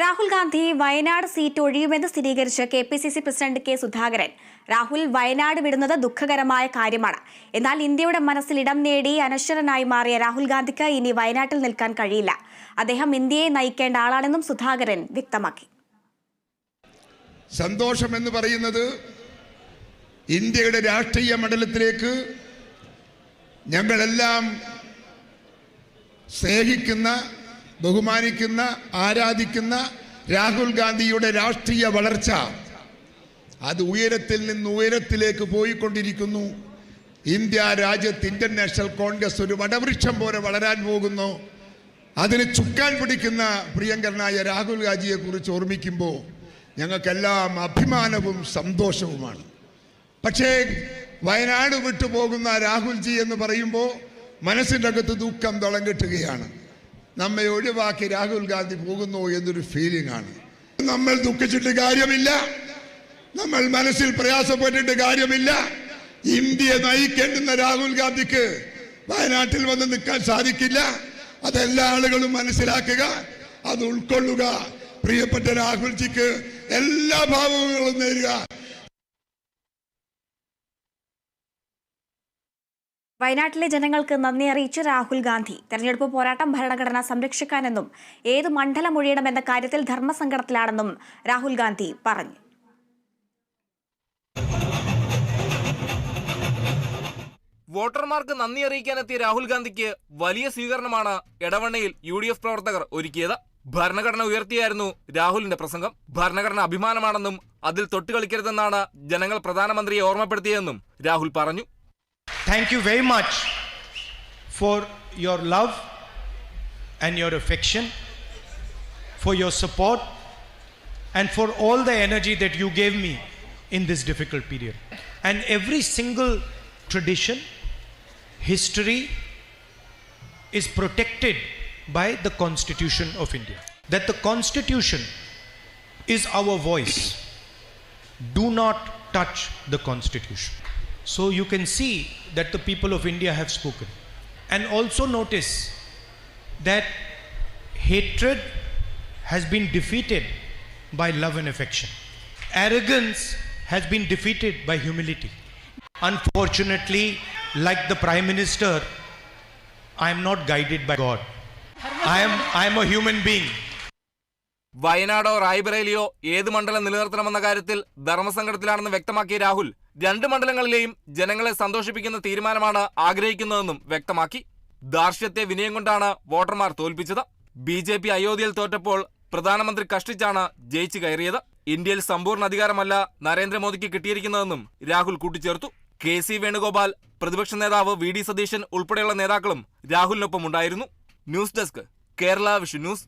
Rahul Gandhi Wayanad seat ഒഴിയുമെന്ന് സ്ഥിരീകരിച്ച് K P C C president K Sudhakaran. Rahul Wayanad വിടുന്നത് ദുഃഖകരമായ കാര്യമാണ്. എന്നാൽ ഇന്ത്യയുടെ മനസ്സിൽ ഇടം നേടി അനശ്വരനായി മാറിയ രാഹുൽ ഗാന്ധിക്ക് ഇനി വയനാട്ടിൽ നിൽക്കാൻ കഴിയില്ല. അദ്ദേഹം ഇന്ത്യയെ നയിക്കേണ്ട ആളാണെന്നും സുധാകരൻ വ്യക്തമാക്കി. സന്തോഷം എന്ന് പറയുന്നത് ഇന്ത്യയുടെ രാഷ്ട്രീയ മണ്ഡലത്തിലേക്ക് ഞങ്ങളെല്ലാം സ്നേഹിക്കുന്ന ബഹുമാനിക്കുന്ന ആരാധിക്കുന്ന രാഹുൽ ഗാന്ധിയുടെ രാഷ്ട്രീയ വളർച്ച അത് ഉയരത്തിൽ നിന്ന് ഉയരത്തിലേക്ക് പോയിക്കൊണ്ടിരിക്കുന്നു. ഇന്ത്യ രാജ്യത്ത് ഇന്ത്യൻ നാഷണൽ കോൺഗ്രസ് ഒരു വടവൃക്ഷം പോലെ വളരാൻ പോകുന്നു. അതിന് ചുക്കാൻ പിടിക്കുന്ന പ്രിയങ്കരനായ രാഹുൽ ഗാന്ധിയെ കുറിച്ച് ഓർമ്മിക്കുമ്പോൾ ഞങ്ങൾക്കെല്ലാം അഭിമാനവും സന്തോഷവുമാണ്. പക്ഷേ വയനാട് വിട്ടുപോകുന്ന രാഹുൽജി എന്ന് പറയുമ്പോൾ മനസ്സിന്റെ അകത്ത് ദുഃഖം തളം കെട്ടുകയാണ് നമ്മെ ഒഴിവാക്കി രാഹുൽ ഗാന്ധി പോകുന്നു എന്നൊരു ഫീലിംഗ് ആണ്. നമ്മൾ ദുഃഖിച്ചിട്ട് കാര്യമില്ല. നമ്മൾ മനസ്സിൽ പ്രയാസപ്പെട്ടിട്ട് കാര്യമില്ല. ഇന്ത്യയെ നയിക്കേണ്ടുന്ന രാഹുൽ ഗാന്ധിക്ക് വയനാട്ടിൽ വന്ന് നിൽക്കാൻ സാധിക്കില്ല. അതെല്ലാ ആളുകളും മനസ്സിലാക്കുക അത് ഉൾക്കൊള്ളുക. പ്രിയപ്പെട്ട രാഹുൽജിക്ക് എല്ലാ ഭാവങ്ങളും നേരുക. വയനാട്ടിലെ ജനങ്ങൾക്ക് നന്ദി അറിയിച്ച് രാഹുൽ ഗാന്ധി. തെരഞ്ഞെടുപ്പ് പോരാട്ടം ഭരണഘടന സംരക്ഷിക്കാനെന്നും ഏത് മണ്ഡലം ഒഴിയണമെന്ന കാര്യത്തിൽ ധർമ്മസങ്കടത്തിലാണെന്നും രാഹുൽ ഗാന്ധി പറഞ്ഞു. വോട്ടർമാർക്ക് നന്ദി അറിയിക്കാനെത്തിയ രാഹുൽ ഗാന്ധിക്ക് വലിയ സ്വീകരണമാണ് എടവണ്ണയിൽ യു ഡി എഫ് പ്രവർത്തകർ ഒരുക്കിയത്. ഭരണഘടന ഉയർത്തിയായിരുന്നു രാഹുലിന്റെ പ്രസംഗം. ഭരണഘടന അഭിമാനമാണെന്നും അതിൽ തൊട്ടുകളിക്കരുതെന്നാണ് ജനങ്ങൾ പ്രധാനമന്ത്രിയെ ഓർമ്മപ്പെടുത്തിയതെന്നും രാഹുൽ പറഞ്ഞു. Thank you very much for your love and your affection, for your support, and for all the energy that you gave me in this difficult period. And every single tradition, history is protected by the Constitution of India. That the Constitution is our voice. Do not touch the Constitution. So you can see that the people of India have spoken. And also notice that hatred has been defeated by love and affection. Arrogance has been defeated by humility. Unfortunately, like the Prime Minister, I am not guided by God. I am, I am a human being. വയനാടോ റായ്ബറേലിയോ ഏത് മണ്ഡലം നിലനിർത്തണമെന്ന കാര്യത്തിൽ ധർമ്മസങ്കടത്തിലാണെന്ന് വ്യക്തമാക്കിയ രാഹുൽ രണ്ട് മണ്ഡലങ്ങളിലെയും ജനങ്ങളെ സന്തോഷിപ്പിക്കുന്ന തീരുമാനമാണ് ആഗ്രഹിക്കുന്നതെന്നും വ്യക്തമാക്കി. ദാർഷ്ട്യത്തെ വിനയം കൊണ്ടാണ് വോട്ടർമാർ തോൽപ്പിച്ചത്. ബി ജെ പി അയോധ്യയിൽ തോറ്റപ്പോൾ പ്രധാനമന്ത്രി കഷ്ടിച്ചാണ് ജയിച്ചു കയറിയത്. ഇന്ത്യയിൽ സമ്പൂർണ അധികാരമല്ല നരേന്ദ്രമോദിക്ക് കിട്ടിയിരിക്കുന്നതെന്നും രാഹുൽ കൂട്ടിച്ചേർത്തു. കെ സി വേണുഗോപാൽ പ്രതിപക്ഷ നേതാവ് വി ഡി സതീശൻ ഉൾപ്പെടെയുള്ള നേതാക്കളും രാഹുലിനൊപ്പം ഉണ്ടായിരുന്നു. News desk Kerala Vishu news.